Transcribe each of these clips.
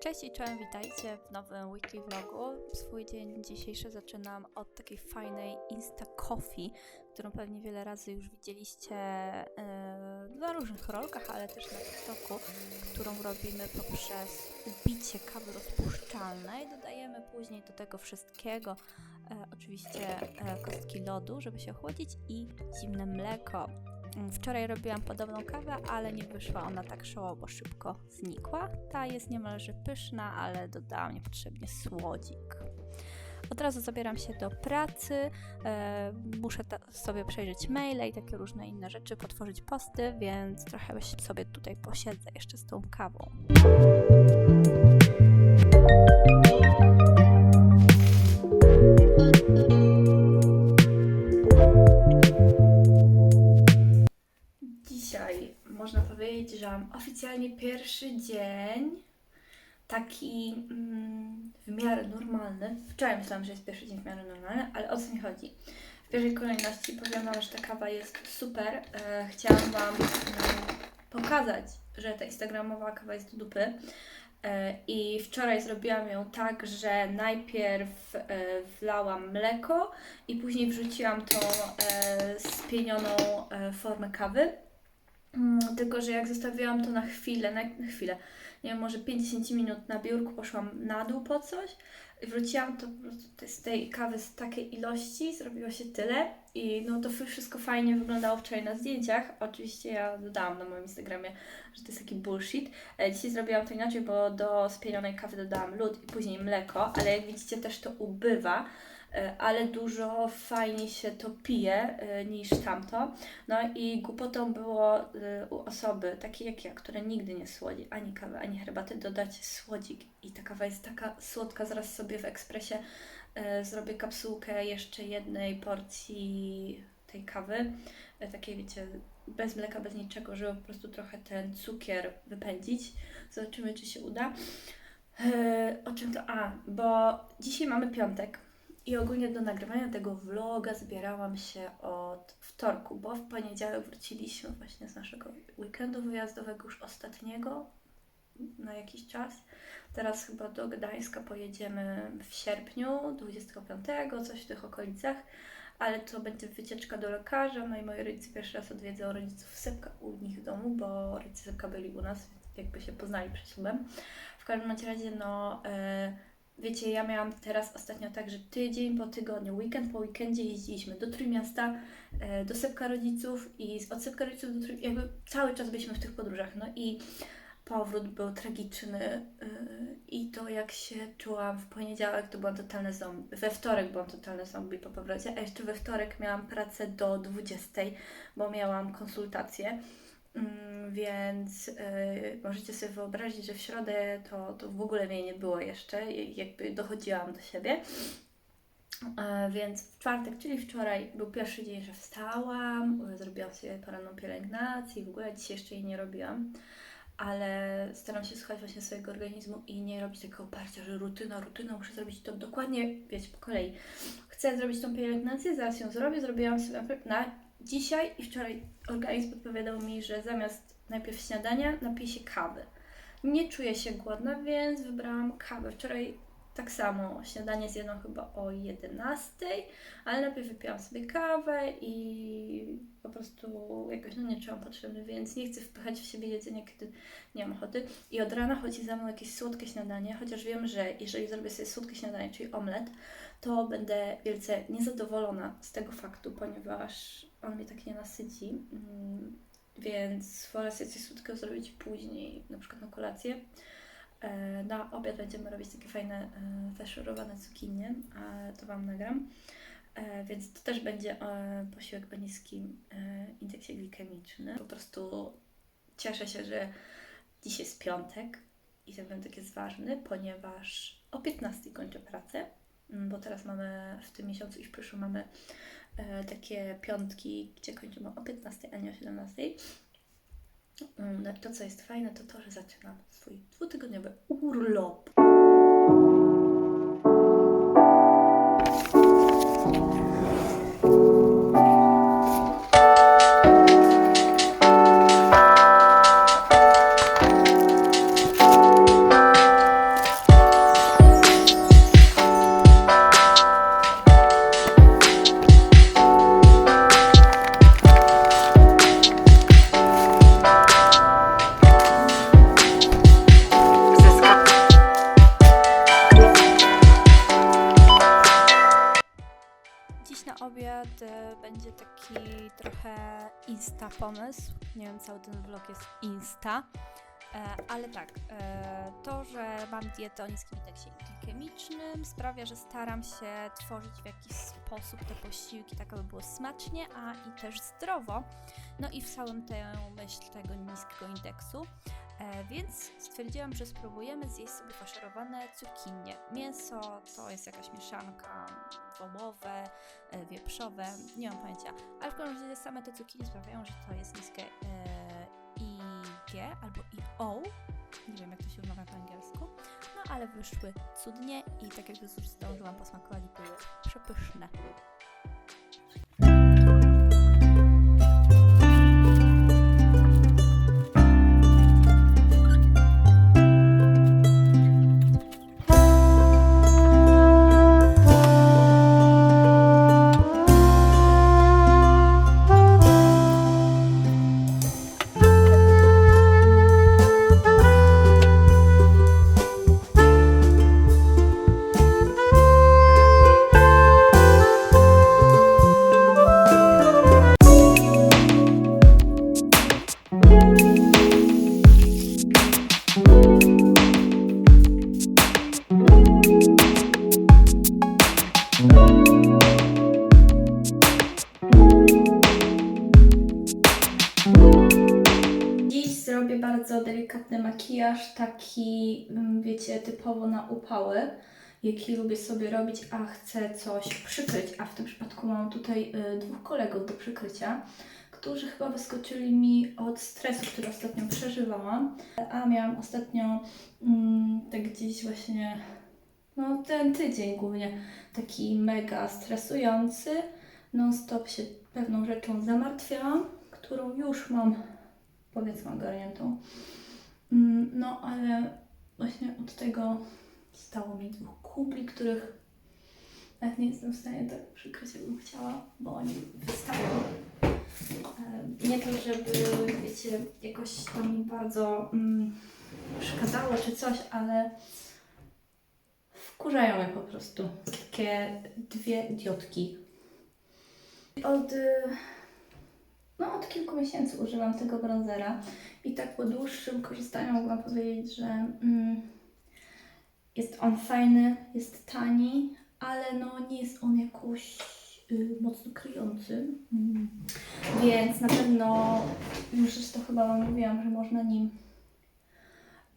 Cześć i czołem, witajcie w nowym weekly vlogu. Swój dzień dzisiejszy zaczynam od takiej fajnej Insta Coffee, którą pewnie wiele razy już widzieliście e, na różnych rolkach, ale też na TikToku, którą robimy poprzez ubicie kawy rozpuszczalnej. Dodajemy później do tego wszystkiego e, oczywiście e, kostki lodu, żeby się ochłodzić i zimne mleko. Wczoraj robiłam podobną kawę, ale nie wyszła ona tak szło, bo szybko znikła. Ta jest niemalże pyszna, ale dodałam niepotrzebnie słodzik. Od razu zabieram się do pracy. E, muszę sobie przejrzeć maile i takie różne inne rzeczy, potworzyć posty, więc trochę sobie tutaj posiedzę jeszcze z tą kawą. Powiedzieć, że mam oficjalnie pierwszy dzień taki mm, w miarę normalny. Wczoraj myślałam, że jest pierwszy dzień w miarę normalny, ale o co mi chodzi? W pierwszej kolejności powiem Wam, że ta kawa jest super. E, chciałam Wam mm, pokazać, że ta instagramowa kawa jest do dupy. E, I wczoraj zrobiłam ją tak, że najpierw e, wlałam mleko i później wrzuciłam tą e, spienioną e, formę kawy. Mm, tylko, że jak zostawiłam to na chwilę, na, chwilę, nie wiem, może 50 minut na biurku, poszłam na dół po coś i wróciłam to po prostu z tej kawy z takiej ilości, zrobiło się tyle i no to wszystko fajnie wyglądało wczoraj na zdjęciach. Oczywiście ja dodałam na moim Instagramie, że to jest taki bullshit. E, Dzisiaj zrobiłam to inaczej, bo do spienionej kawy dodałam lód i później mleko, ale jak widzicie też to ubywa, e, ale dużo fajniej się to pije e, niż tamto. No i głupotą było u osoby takiej jak ja, która nigdy nie słodzi ani kawy, ani herbaty, dodać słodzik. I ta kawa jest taka słodka, zaraz sobie w ekspresie zrobię kapsułkę jeszcze jednej porcji tej kawy. Y, takiej wiecie, bez mleka, bez niczego, żeby po prostu trochę ten cukier wypędzić. Zobaczymy, czy się uda. Y, o czym to? A, bo dzisiaj mamy piątek. I ogólnie do nagrywania tego vloga zbierałam się od wtorku, bo w poniedziałek wróciliśmy właśnie z naszego weekendu wyjazdowego już ostatniego na jakiś czas. Teraz chyba do Gdańska pojedziemy w sierpniu, 25, coś w tych okolicach, ale to będzie wycieczka do lekarza. No i moi rodzice pierwszy raz odwiedzą rodziców Sepka u nich w domu, bo rodzice Sepka byli u nas, jakby się poznali przed ślubem. W każdym razie, no... e, Wiecie, ja miałam teraz ostatnio tak, że tydzień po tygodniu, weekend po weekendzie jeździliśmy do Trójmiasta, e, do Sepka rodziców i od Sepka rodziców do Trójmiasta, jakby cały czas byliśmy w tych podróżach, no i powrót był tragiczny e, i to jak się czułam w poniedziałek, to byłam totalne zombie, we wtorek byłam totalne zombie po powrocie, a jeszcze we wtorek miałam pracę do 20, bo miałam konsultację. Mm, Więc y, możecie sobie wyobrazić, że w środę to, to w ogóle mnie nie było jeszcze, jakby dochodziłam do siebie. E, więc w czwartek, czyli wczoraj, był pierwszy dzień, że wstałam, y, zrobiłam sobie poranną pielęgnację, w ogóle dzisiaj jeszcze jej nie robiłam, ale staram się słuchać właśnie swojego organizmu i nie robić takiego oparcia, że rutyna, rutyna, muszę zrobić to dokładnie, wiecie, po kolei. Chcę zrobić tą pielęgnację, zaraz ją zrobię, zrobiłam sobie na dzisiaj i wczoraj organizm podpowiadał mi, że zamiast najpierw śniadania napiję się kawy. Nie czuję się głodna, więc wybrałam kawę. Wczoraj tak samo śniadanie zjadłam chyba o 11, ale najpierw wypiłam sobie kawę i po prostu jakoś no nie czułam potrzeby, więc nie chcę wpychać w siebie jedzenia, kiedy nie mam ochoty. I od rana chodzi za mną jakieś słodkie śniadanie, chociaż wiem, że jeżeli zrobię sobie słodkie śniadanie, czyli omlet, to będę wielce niezadowolona z tego faktu, ponieważ on mnie tak nie nasyci. Mm, Więc wolę sobie coś słodkiego zrobić później, na przykład na kolację. E, Na obiad będziemy robić takie fajne e, faszerowane cukinie, a to Wam nagram. E, Więc to też będzie e, posiłek o niskim e, indeksie glikemicznym. Po prostu cieszę się, że dziś jest piątek i ten piątek jest ważny, ponieważ o 15 kończę pracę, mm, bo teraz mamy w tym miesiącu i w przyszłym mamy e, takie piątki, gdzie kończymy o 15, a nie o 17. No To, co jest fajne, to to, że zaczynam swój dwutygodniowy urlop. Będzie taki trochę insta pomysł. Nie wiem, cały ten vlog jest insta. E, ale tak, e, to, że mam dietę o niskim indeksie glikemicznym sprawia, że staram się tworzyć w jakiś sposób te posiłki tak, aby było smacznie, a i też zdrowo. No i w całym tę myśl tego niskiego indeksu. E, więc stwierdziłam, że spróbujemy zjeść sobie faszerowane cukinie. Mięso to jest jakaś mieszanka wołowe, e, wieprzowe, nie mam pojęcia. Ale w każdym razie same te cukinie sprawiają, że to jest niskie e, IG albo IO. Nie wiem jak to się wymawia po angielsku. No ale wyszły cudnie i tak jak już zdążyłam posmakować, były przepyszne. Taki, mm, wiecie, typowo na upały, jaki lubię sobie robić, a chcę coś przykryć. A w tym przypadku mam tutaj y, dwóch kolegów do przykrycia, którzy chyba wyskoczyli mi od stresu, który ostatnio przeżywałam. A miałam ostatnio mm, tak gdzieś właśnie, no ten tydzień głównie, taki mega stresujący. Non-stop się pewną rzeczą zamartwiałam, którą już mam powiedzmy ogarniętą. Mm, No ale właśnie od tego stało mi dwóch kubli, których nawet nie jestem w stanie tak przykryć, jakbym chciała, bo oni wystają. E, Nie to, żeby, wiecie, jakoś to mi bardzo mm, przeszkadzało czy coś, ale wkurzają mnie po prostu. Takie dwie idiotki. Od y, no, od kilku miesięcy używam tego bronzera i tak po dłuższym korzystaniu mogłam powiedzieć, że mm, jest on fajny, jest tani, ale no nie jest on jakoś y, mocno kryjący. Mm. Więc na pewno, już zresztą chyba Wam mówiłam, że można nim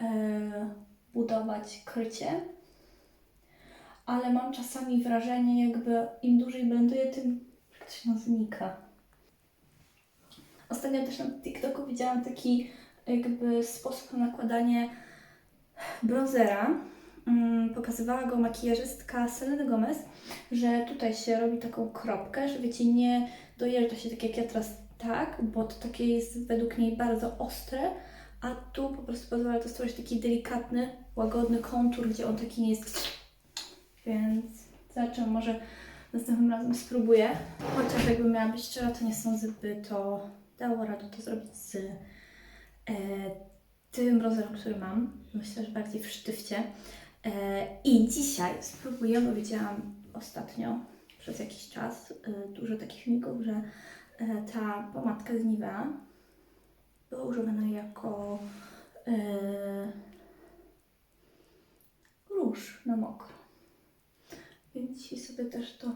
e, budować krycie. Ale mam czasami wrażenie, jakby im dłużej blenduję, tym coś nam znika. Ostatnio też na TikToku widziałam taki jakby sposób na nakładanie bronzera. Mm, pokazywała go makijażystka Selena Gomez, że tutaj się robi taką kropkę, że wiecie, nie dojeżdża się tak jak ja teraz tak, bo to takie jest według niej bardzo ostre, a tu po prostu pozwala to stworzyć taki delikatny, łagodny kontur, gdzie on taki nie jest. Więc zobaczymy, może następnym razem spróbuję. Chociaż jakby miała być szczera, to nie sądzę, by to dało radę to zrobić z e, tym bronzerem, który mam. Myślę, że bardziej w sztywcie. E, I dzisiaj spróbuję, bo widziałam ostatnio przez jakiś czas e, dużo takich filmików, że e, ta pomadka z Nivea była używana jako e, róż na mokro. Więc dzisiaj sobie też to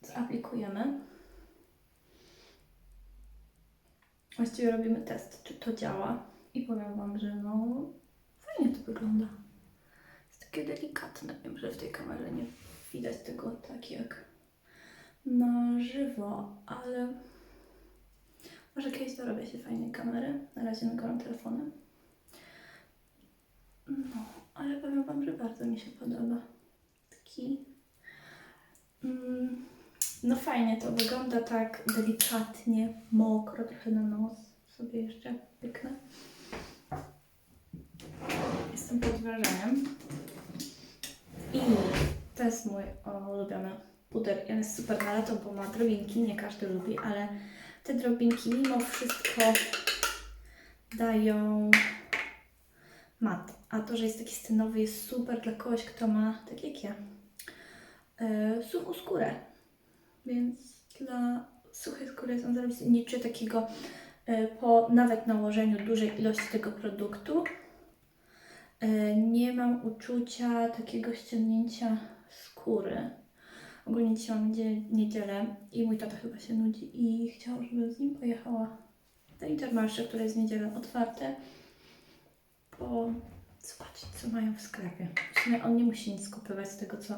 zaaplikujemy. Właściwie robimy test, czy to działa. I powiem Wam, że no fajnie to wygląda. Jest takie delikatne. Wiem, że w tej kamerze nie widać tego tak jak na żywo, ale może kiedyś dorobię się fajnej kamery. Na razie nagrałam telefonem. No, ale powiem Wam, że bardzo mi się podoba. Taki... Mm, no fajnie to wygląda tak delikatnie, mokro, trochę na nos sobie jeszcze pyknę. Jestem pod wrażeniem. I to jest mój ulubiony puder. On jest super na lato, bo ma drobinki, nie każdy lubi, ale te drobinki mimo wszystko dają mat. A to, że jest taki stenowy jest super dla kogoś, kto ma, tak jak ja, yy, suchą skórę. Więc dla suchej skóry on zarobisty. Nie czuję takiego e, po nawet nałożeniu dużej ilości tego produktu. E, Nie mam uczucia takiego ściągnięcia skóry. Ogólnie dzisiaj mam niedzielę, i mój tata chyba się nudzi i chciał, żebym z nim pojechała do Intermarché, które jest niedzielę otwarte, po zobaczyć, co mają w sklepie. W sumie on nie musi nic kupować z tego, co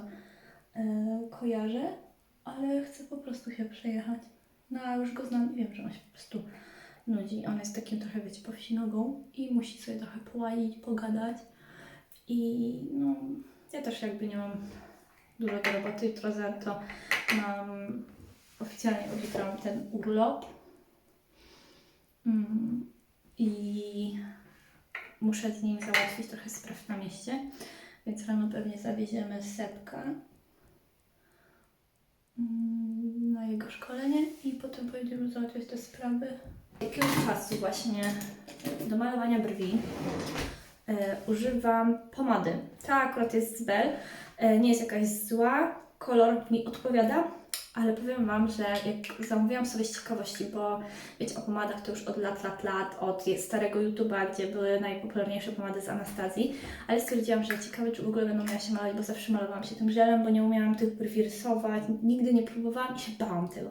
e, kojarzę, ale chcę po prostu się przejechać. No a już go znam i wiem, że on się po prostu nudzi. On jest takim trochę, wiecie, powsinogą i musi sobie trochę połazić, pogadać. I no, ja też jakby nie mam dużo do roboty. Jutro za to mam oficjalnie od ten urlop. Mm, I muszę z nim załatwić trochę spraw na mieście, więc rano pewnie zawieziemy Sepka na jego szkolenie i potem pojedziemy załatwiać te sprawy. Jakiegoś czasu właśnie do malowania brwi e, używam pomady. Ta akurat jest z Bell, e, nie jest jakaś zła, kolor mi odpowiada, ale powiem Wam, że jak zamówiłam sobie z ciekawości, bo wiecie o pomadach to już od lat, lat, lat, od starego YouTube'a, gdzie były najpopularniejsze pomady z Anastazji, ale stwierdziłam, że ciekawe, czy w ogóle będą miała się malować, bo zawsze malowałam się tym żelem, bo nie umiałam tych brwi rysować, nigdy nie próbowałam i się bałam tego.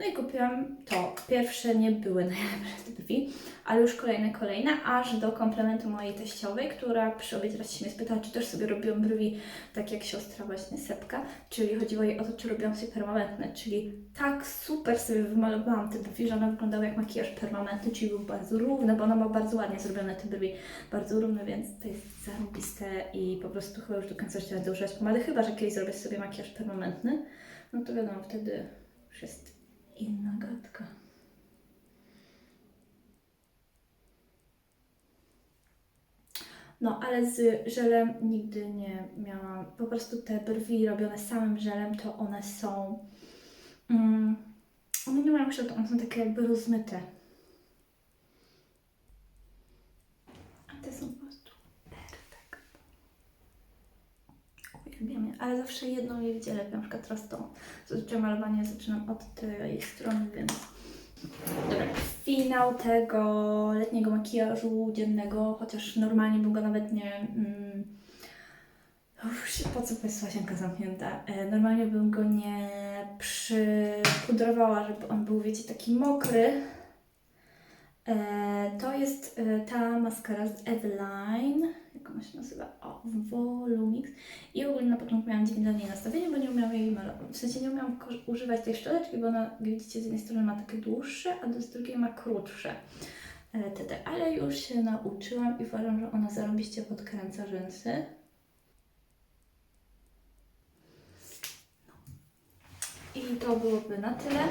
No i kupiłam to. Pierwsze nie były najlepsze te brwi, ale już kolejne, kolejne, aż do komplementu mojej teściowej, która przy obiedzie raz się mnie spytała, czy też sobie robiłam brwi tak jak siostra właśnie Sepka, czyli chodziło jej o to, czy robiłam sobie czyli tak super sobie wymalowałam te brwi, że one wyglądały jak makijaż permanentny, czyli był bardzo równy, bo ona ma bardzo ładnie zrobione te brwi, bardzo równe, więc to jest zarobiste i po prostu chyba już do końca życia będę używać pomady, chyba, że kiedyś zrobię sobie makijaż permanentny, no to wiadomo, wtedy już jest inna gadka. No, ale z żelem nigdy nie miałam. Po prostu te brwi robione samym żelem, to one są. Mm, one nie mają kształtu, one są takie jakby rozmyte. A te są po prostu perfekt. Uwielbiam je, ale zawsze jedną je widzę lepiej. Na przykład teraz to zazwyczaj malowanie zaczynam od tej strony, więc Dobra, finał tego letniego makijażu dziennego, chociaż normalnie bym go nawet nie. Mm, uff, po co jest łazienka zamknięta? E, normalnie bym go nie przypudrowała, żeby on był, wiecie, taki mokry. E, to jest e, ta maskara z Eveline. Jak ona się nazywa? O, Volumix. I ogólnie na początku miałam dziwne do niej nastawienie, bo nie umiałam jej malować. W sensie nie umiałam używać tej szczoteczki, bo ona, widzicie, z jednej strony ma takie dłuższe, a z drugiej ma krótsze. E, te, te. Ale już się nauczyłam i uważam, że ona zarobiście podkręca rzęsy. I to byłoby na tyle.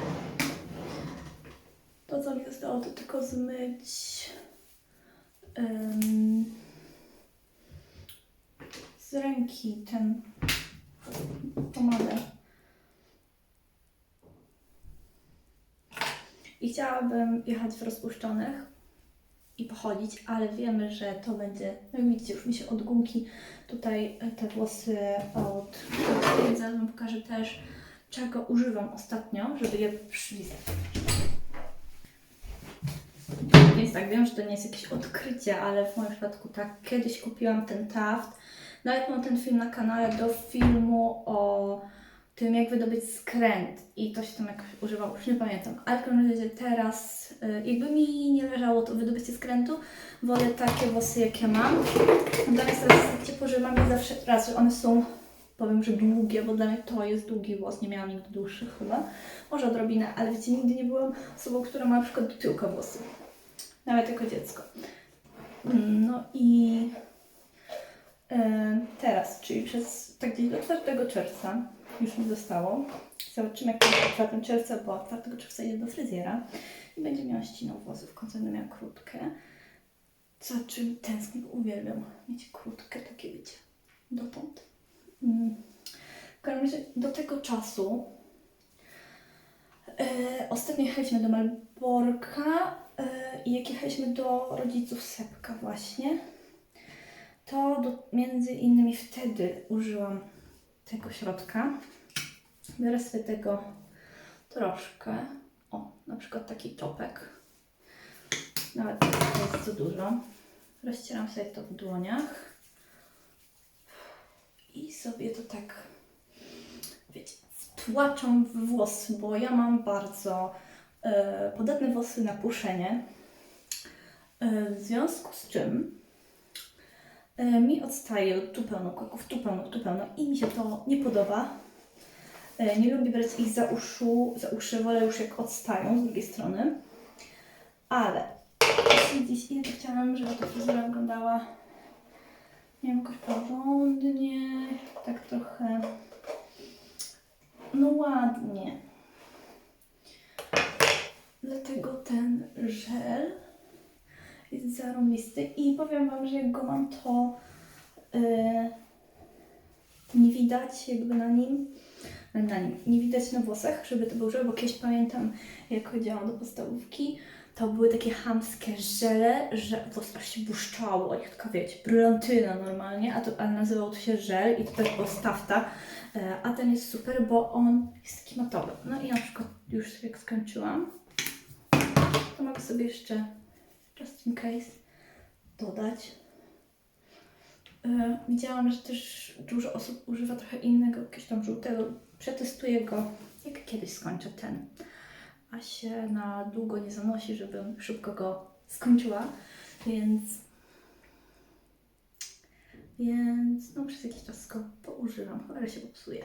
To, co mi zostało, to tylko zmyć em, z ręki ten pomadę. I chciałabym jechać w rozpuszczonych i pochodzić, ale wiemy, że to będzie, no jak widzicie, już mi się od gumki tutaj e, te włosy od Zaraz Wam pokażę też, czego używam ostatnio, żeby je przylizać. Więc tak, wiem, że to nie jest jakieś odkrycie, ale w moim przypadku tak, kiedyś kupiłam ten Taft. Nawet mam ten film na kanale do filmu o tym, jak wydobyć skręt i to się tam jakoś używało, już nie pamiętam. Ale w każdym razie teraz, y, jakby mi nie leżało to wydobycie skrętu, wolę takie włosy, jakie mam. Natomiast teraz tak ciepło, że mam je zawsze, raz, że one są, powiem, że długie, bo dla mnie to jest długi włos, nie miałam nigdy dłuższych chyba. Może odrobinę, ale wiecie, nigdy nie byłam osobą, która ma na przykład do tyłka włosy. Nawet jako dziecko. Mm, No i e, teraz, czyli przez tak gdzieś do 4 czerwca już mi zostało. Zobaczymy jak będzie 4 czerwca, bo 4 czerwca idę do fryzjera i będzie miała ścinę włosów, w końcu będę miała krótkę. Za czym tęsknię, uwielbiam mieć krótkę, takie wiecie, dotąd. W każdym razie do tego czasu e, ostatnio jechaliśmy do Malborka e, i jak jechaliśmy do rodziców Sepka właśnie, to do, między innymi wtedy użyłam tego środka. Biorę sobie tego troszkę. O, na przykład taki czopek. Nawet jest za dużo. Rozcieram sobie to w dłoniach. I sobie to tak, wiecie, wtłaczam w włosy, bo ja mam bardzo e, podatne włosy na puszenie. E, w związku z czym e, mi odstaje tu pełno kłaków, tu pełno, tu pełno i mi się to nie podoba. E, nie lubię brać ich za, uszu, za uszy, wolę już jak odstają z drugiej strony. Ale gdzieś ja chciałam, żeby ta fryzura wyglądała nie wiem, jakoś porządnie, tak trochę no ładnie. Dlatego ten żel jest zarąbisty i powiem Wam, że jak go mam, to yy, nie widać jakby na nim, na nim, nie widać na włosach, żeby to był żel, bo kiedyś pamiętam, jak chodziłam do podstawówki, to były takie chamskie żele, że włos aż się błyszczało, jak taka wiecie, brylantyna normalnie, a to ale nazywał to się żel i to też było stafta, E, a ten jest super, bo on jest taki matowy. No i na przykład już jak skończyłam, to mogę sobie jeszcze just in case dodać. E, Widziałam, że też dużo osób używa trochę innego, jakiegoś tam żółtego. Przetestuję go, jak kiedyś skończę ten. A się na długo nie zanosi, żebym szybko go skończyła, więc więc no przez jakiś czas go poużywam, ale się popsuje.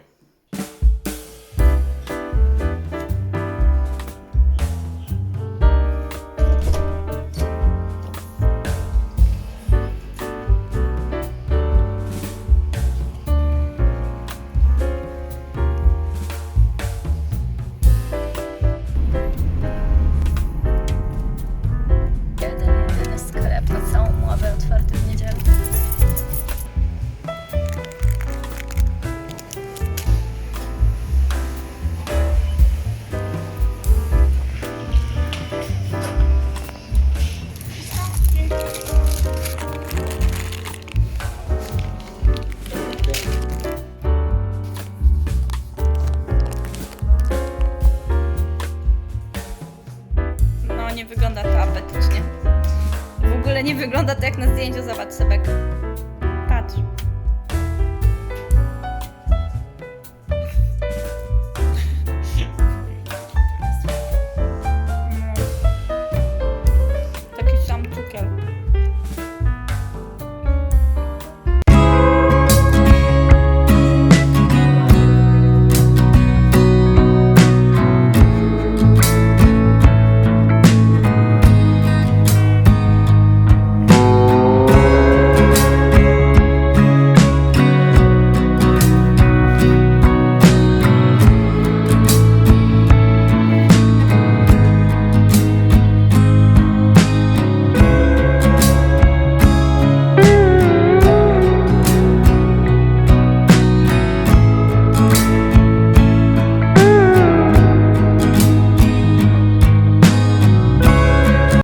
Na zdjęciu, zobacz Sebek.